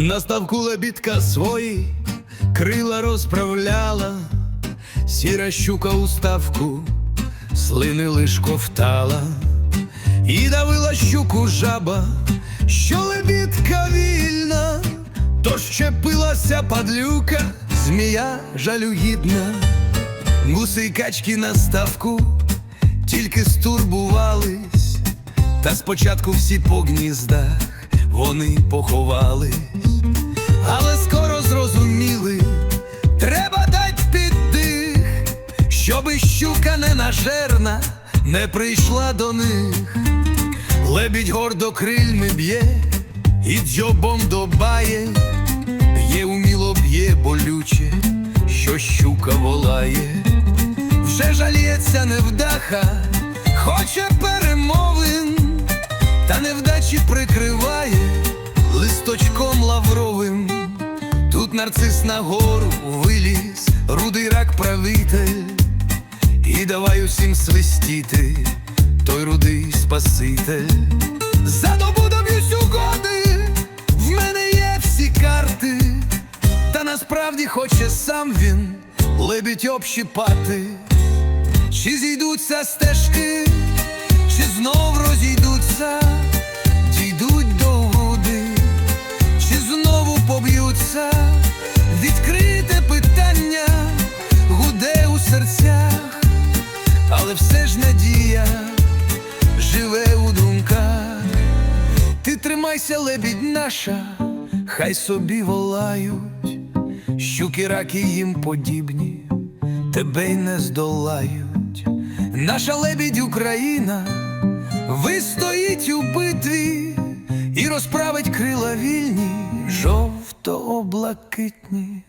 На ставку лебідка свої крила розправляла, сіра щука у ставку, слини лиш ковтала, і давила щуку жаба, що лебідка вільна, то щепилася падлюка, змія жалюгідна, гуси качки на ставку, тільки стурбувались, та спочатку всі по гніздах вони поховались, але скоро зрозуміли, треба дать піддих, щоби щука ненажерна не прийшла до них. Лебідь гордо крильми б'є і дзьобом добає, б'є уміло б'є болюче, що щука волає, вже жаліється невдаха, хоче перемовин, та невдачі прикриває нарцис на гору виліз, рудий рак правитель, і давай усім свистіти, той рудий спаситель. За добу доб'юсь угоди, в мене є всі карти, та насправді хоче сам він лебідь общіпати. Чи зійдуться стежки, чи знов розійдуться, дійдуть до води, чи знову поб'ються, серцях, але все ж надія живе у думках. Ти тримайся, лебідь наша, хай собі волають, щуки раки їм подібні, тебе й не здолають. Наша лебідь Україна вистоїть у битві і розправить крила вільні, жовто-блакитні.